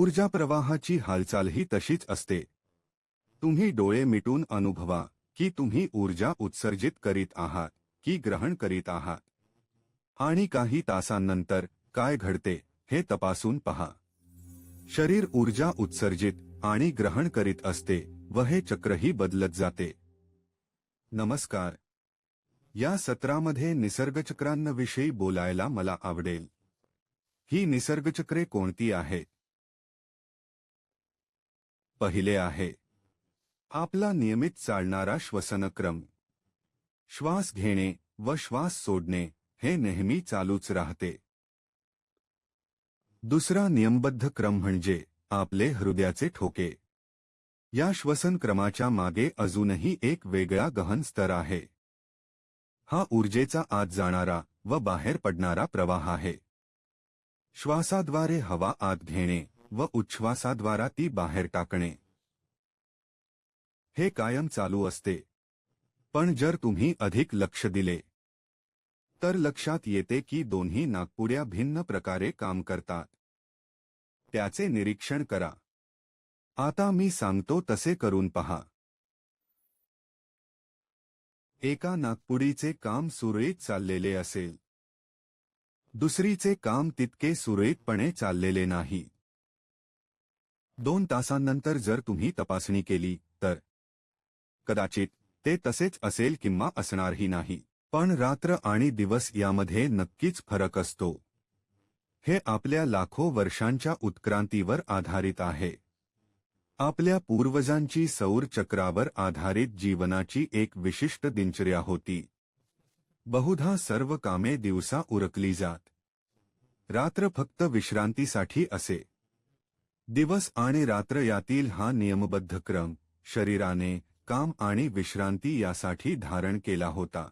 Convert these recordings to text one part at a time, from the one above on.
ऊर्जा प्रवाहाची हालचालही तशीच असते. तुम्ही डोळे मिटून अनुभवा की तुम्ही ऊर्जा उत्सर्जित करीत आहात की ग्रहण करीत आहात. आणि काही तासांनंतर काय घडते हे तपासून पहा. शरीर ऊर्जा उत्सर्जित आणि ग्रहण करीत असते व हे चक्रही बदलत जाते. नमस्कार. या सत्रामध्ये निसर्गचक्रांविषयी बोलायला मला आवडेल. ही निसर्गचक्रे कोणती आहेत? पहिले आहे. आपला नियमित चालणारा श्वसनक्रम. श्वास घेणे व श्वास सोडणे हे नेहमी चालूच राहते. दुसरा नियमबद्ध क्रम म्हणजे आपले हृदयाचे ठोके. या श्वसनक्रमाच्या मागे अजूनही एक वेगळा गहन स्तर आहे. हा ऊर्जेचा आत जाणारा व बाहेर पडणारा प्रवाह आहे. श्वासाद्वारे हवा आत घेणे व उच्छ्वासाद्वारा ती बाहेर टाकणे. हे कायम चालू असते. पण जर तुम्ही अधिक लक्ष दिले तर लक्षात येते की दोन्ही नागपुड्या भिन्न प्रकारे काम करतात. त्याचे निरीक्षण करा. आता मी सांगतो तसे करून पहा. एका नागपुडीचे काम सुरळीत चाललेले असेल. दुसरीचे काम तितके सुरळीतपणे चाललेले नाही. दोन तासांनंतर जर तुम्ही तपासणी केली तर? कदाचित ते तसेच असेल किंवा असणारही नाही पण रात्र आणि दिवस यामध्ये नक्कीच फरक असतो. हे आपल्या लाखो वर्षांच्या उत्क्रांतीवर आधारित आहे. आपल्या पूर्वजांची सौर चक्रावर आधारित जीवनाची एक विशिष्ट दिनचर्या होती. बहुधा सर्व कामे दिवसा उरकली जात. रात्र फक्त विश्रांतीसाठी असे. दिवस आणि रात्र यातील हा नियमबद्ध क्रम शरीराने काम आणि विश्रांती यासाठी धारण केला होता.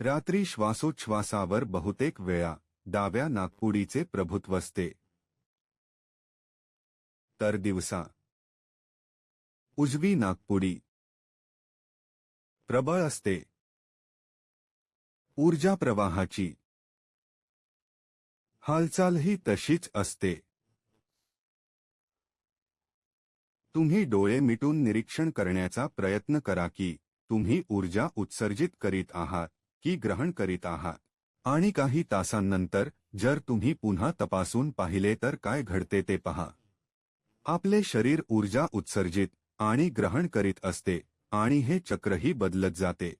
रात्री श्वासोच्छ्वासावर बहुतेक वेळा डाव्या नागपुडीचे प्रभुत्व असते. तर दिवसा. उजवी नागपुडी प्रबळ असते. ऊर्जा प्रवाहाची. हालचालही तशीच असते. तुम्ही डोळे मिटून निरीक्षण करण्याचा प्रयत्न करा की तुम्ही ऊर्जा उत्सर्जित करीत आहात की ग्रहण करीत आहात. आणि काही तासांनंतर जर तुम्ही पुन्हा तपासून पाहिले तर काय घडते ते पहा. आपले शरीर ऊर्जा उत्सर्जित आणि ग्रहण करीत असते आणि हे चक्रही बदलत जाते.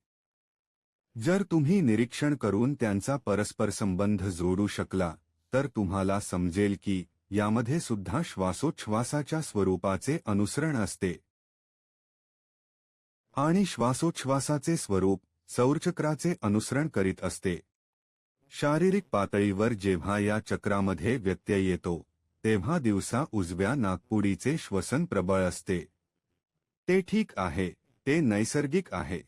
जर तुम्ही निरीक्षण करून त्यांचा परस्पर संबंध जोडू शकला तर तुम्हाला समजेल की यामध्ये सुद्धा श्वासोच्छ्वासाच्या स्वरूपाचे अनुसरण असते. आणि श्वासोच्छ्वासाचे स्वरूप सौरचक्राचे अनुसरण करीत असते. शारीरिक पातळीवर जेव्हा या चक्रामध्ये व्यत्यय येतो तेव्हा दिवसा उजव्या नागपुडीचे श्वसन प्रबळ असते. ते ठीक आहे ते नैसर्गिक आहे.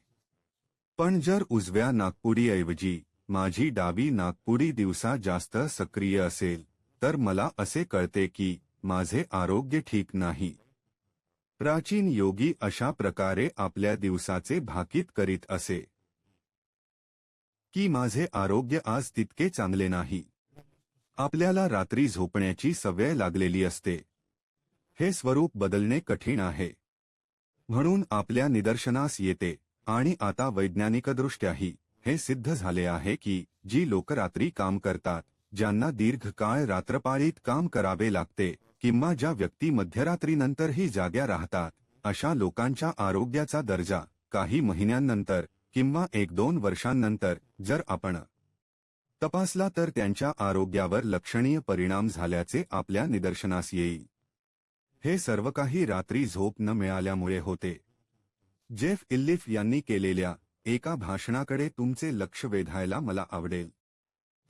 पण जर उजव्या नागपुडीऐवजी माझी डावी नागपुडी दिवसा जास्त सक्रिय असेल तर मला असे कळते की माझे आरोग्य ठीक नाही. प्राचीन योगी अशा प्रकारे आपल्या दिवसाचे भाकीत करीत असे. की माझे आरोग्य आज तितके चांगले नाही. आपल्याला रात्री झोपण्याची सवय लागलेली असते. हे स्वरूप बदलणे कठीण आहे. म्हणून आपल्या निदर्शनास येते आणि आता वैज्ञानिकदृष्ट्याही हे सिद्ध झाले आहे की जी लोक रात्री काम करतात ज्यांना दीर्घकाळ रात्रपाळीत काम करावे लागते किंवा ज्या व्यक्ती मध्यरात्रीनंतरही जाग्या राहतात अशा लोकांच्या आरोग्याचा दर्जा काही महिन्यांनंतर किंवा एक दोन वर्षांनंतर जर आपण तपासला तर त्यांच्या आरोग्यावर लक्षणीय परिणाम झाल्याचे आपल्या निदर्शनास येईल. हे सर्व काही रात्री झोप न मिळाल्यामुळे होते. जेफ इल्लिफ यांनी केलेल्या एका भाषणाकडे तुमचे लक्ष वेधायला मला आवडेल.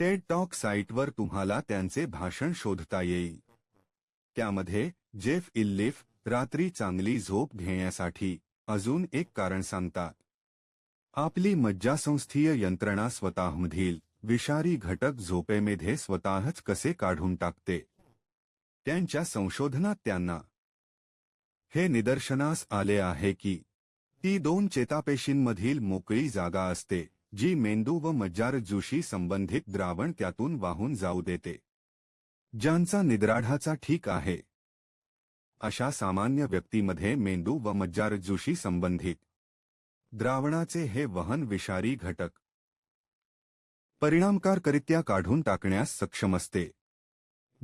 टेड टॉक साईटवर तुम्हाला त्यांचे भाषण शोधता येईल. त्यामध्ये जेफ इल्लिफ रात्री चांगली झोप घेण्यासाठी अजून एक कारण सांगतात आपली मज्जासंस्थीय यंत्रणा स्वतःमधील विषारी घटक झोपेमध्ये स्वतःच कसे काढून टाकते? त्यांच्या संशोधनात त्यांना हे निदर्शनास आले आहे की ती दोन चेतापेशींमधील मोकळी जागा असते. जी, मेंदू व मज्जारजूशी संबंधित द्रावण त्यातून वाहून जाऊ देते. ज्यांचा निद्राढाचा ठीक आहे. अशा सामान्य व्यक्तीमध्ये मेंदू व मज्जारज्जूशी संबंधित. द्रावणाचे हे वहन विषारी घटक. परिणामकारकरित्या काढून टाकण्यास सक्षम असते.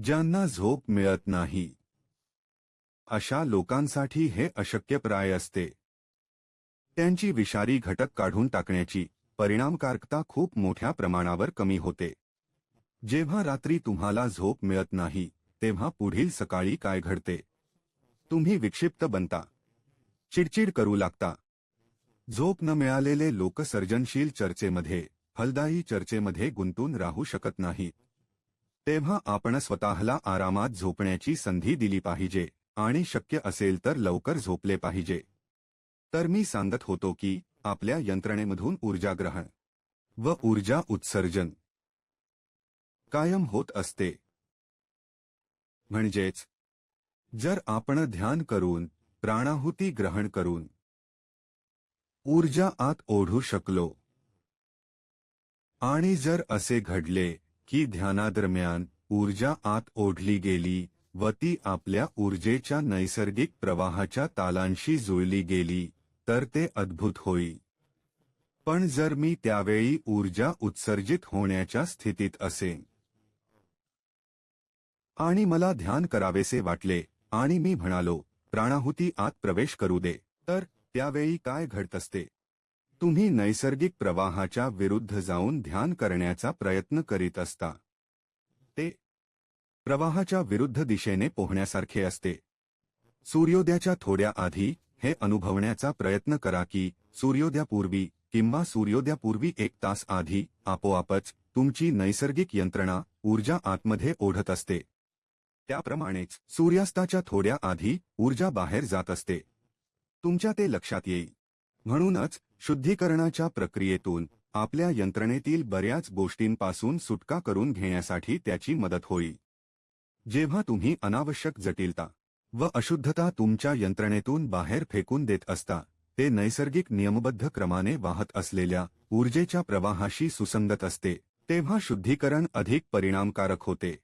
ज्यांना झोप मिळत नाही. अशा लोकांसाठी हे अशक्यप्राय असते. त्यांची विषारी घटक काढून टाकण्याची. परिणामकारकता खूप मोठ्या प्रमाणावर कमी होते. जेव्हा रात्री तुम्हाला झोप मिळत नाही तेव्हा पुढील सकाळी काय घडते? तुम्ही विक्षिप्त बनता. चिडचिड करू लागता. झोप न मिळालेले लोक सर्जनशील चर्चेमध्ये फलदायी चर्चेमध्ये गुंतून राहू शकत नाही तेव्हा आपण स्वतःला आरामात झोपण्याची संधी दिली पाहिजे आणि शक्य असेल तर लवकर झोपले पाहिजे. तर मी सांगत होतो की आपल्या यंत्रणेमधून ऊर्जा ग्रहण व ऊर्जा उत्सर्जन कायम होत असते. म्हणजेच जर आपण ध्यान करून प्राणाहुती ग्रहण करून ऊर्जा आत ओढू शकलो आणि जर असे घडले की ध्यानादरम्यान ऊर्जा आत ओढली गेली व ती आपल्या ऊर्जेच्या नैसर्गिक प्रवाहाच्या तालांशी जुळली गेली तर ते अद्भुत होई. पण जर मी त्यावेळी ऊर्जा उत्सर्जित होण्याच्या स्थितीत असे. आणि मला ध्यान करावेसे वाटले आणि मी म्हणालो प्राणाहुती आत प्रवेश करू दे तर त्यावेळी काय घडत असते तुम्ही नैसर्गिक प्रवाहाच्या विरुद्ध जाऊन ध्यान करण्याचा प्रयत्न करीत असता. ते प्रवाहाच्या विरुद्ध दिशेने पोहण्यासारखे असते. सूर्योदयाच्या थोड्या आधी हे अनुभवण्याचा प्रयत्न करा की सूर्योदयापूर्वी किंवा सूर्योदयापूर्वी एक तास आधी आपोआपच तुमची नैसर्गिक यंत्रणा ऊर्जा आतमध्ये ओढत असते. त्याप्रमाणेच सूर्यास्ताच्या थोड्या आधी ऊर्जा बाहेर जात असते. तुमच्या ते लक्षात येईल. म्हणूनच शुद्धीकरणाच्या प्रक्रियेतून आपल्या यंत्रणेतील बऱ्याच गोष्टींपासून सुटका करून घेण्यासाठी त्याची मदत होईल. जेव्हा तुम्ही अनावश्यक जटिलता व अशुद्धता तुमच्या यंत्रणेतून बाहेर फेकून देत असता ते नैसर्गिक नियमबद्ध क्रमाने वाहत असलेल्या ऊर्जेच्या प्रवाहाशी सुसंगत असते तेव्हा शुद्धीकरण अधिक परिणामकारक होते.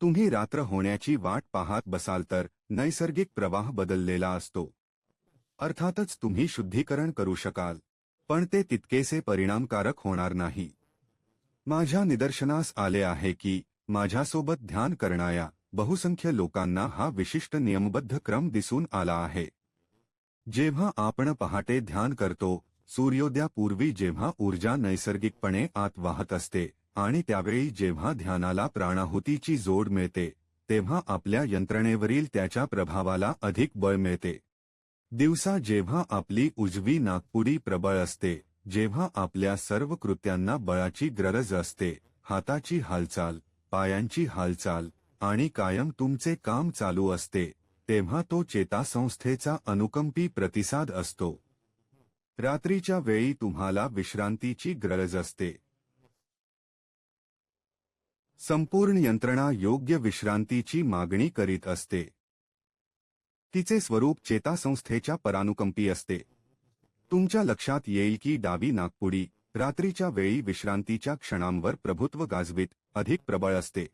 तुम्ही रात्र होण्याची वाट पाहत बसाल तर नैसर्गिक प्रवाह बदललेला असतो. अर्थातच तुम्ही शुद्धीकरण करू शकाल पण ते तितकेसे परिणामकारक होणार नाही. माझ्या निदर्शनास आले आहे की माझ्यासोबत ध्यान करणाया बहुसंख्य लोकांना हा विशिष्ट नियमबद्ध क्रम दिसून आला आहे. जेव्हा आपण पहाटे ध्यान करतो सूर्योदयापूर्वी जेव्हा ऊर्जा नैसर्गिकपणे आत वाहत असते आणि त्यावेळी जेव्हा ध्यानाला प्राणाहुतीची जोड मिळते तेव्हा आपल्या यंत्रणेवरील त्याच्या प्रभावाला अधिक बळ मिळते. दिवसा जेव्हा आपली उजवी नागपुरी प्रबळ असते जेव्हा आपल्या सर्व कृत्यांना बळाची गरज असते हाताची हालचाल पायांची हालचाल आणि कायम तुमचे काम चालू असते तेव्हा तो चेतासंस्थेचा अनुकंपी प्रतिसाद असतो. रात्रीच्या वेळी तुम्हाला विश्रांतीची गरज असते. संपूर्ण यंत्रणा योग्य विश्रांतीची मागणी करीत असते. तिचे स्वरूप चेतासंस्थेच्या परानुकंपी असते. तुमच्या लक्षात येईल की डावी नागपुडी रात्रीच्या वेळी विश्रांतीच्या क्षणांवर प्रभुत्व गाजवीत अधिक प्रबळ असते.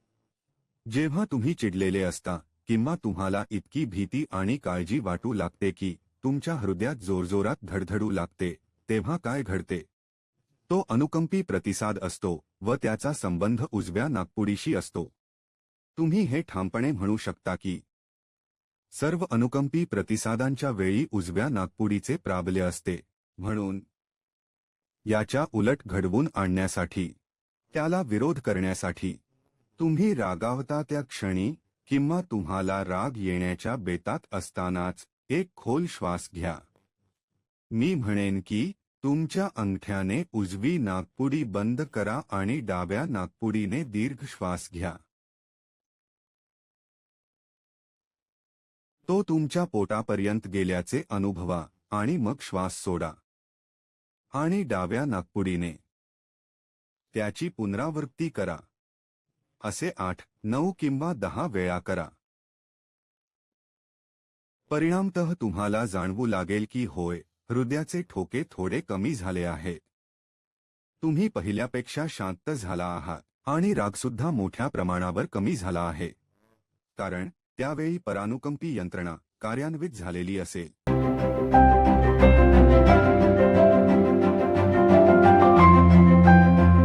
जेव्हा तुम्ही चिडलेले असता किंवा तुम्हाला इतकी भीती आणि काळजी वाटू लागते की तुमच्या हृदयात जोरजोरात धडधडू लागते तेव्हा काय घडते? तो अनुकंपी प्रतिसाद असतो व त्याचा संबंध उजव्या नागपुडीशी असतो. तुम्ही हे ठामपणे म्हणू शकता की सर्व अनुकंपी प्रतिसादांच्या वेळी उजव्या नागपुडीचे प्राबल्य असते. म्हणून याच्या उलट घडवून आणण्यासाठी त्याला विरोध करण्यासाठी तुम्ही रागावता त्या क्षणी किंवा तुम्हाला राग येण्याच्या बेतात असतानाच एक खोल श्वास घ्या. मी म्हणेन की तुमच्या अंगठ्याने उजवी नागपुडी बंद करा आणि डाव्या नागपुडीने दीर्घ श्वास घ्या. तो तुमच्या पोटापर्यंत गेल्याचे अनुभवा आणि मग श्वास सोडा. आणि डाव्या नागपुडीने त्याची पुनरावृत्ती करा. असे आठ नऊ किंवा दहा वेळा करा. परिणामतः तुम्हाला जाणवू लागेल की होय हृदयाचे ठोके थोडे कमी झाले आहेत तुम्ही पहिल्यापेक्षा शांत झाला आहात आणि रागसुद्धा मोठ्या प्रमाणावर कमी झाला आहे. कारण त्यावेळी परानुकंपी यंत्रणा कार्यान्वित झालेली असेल.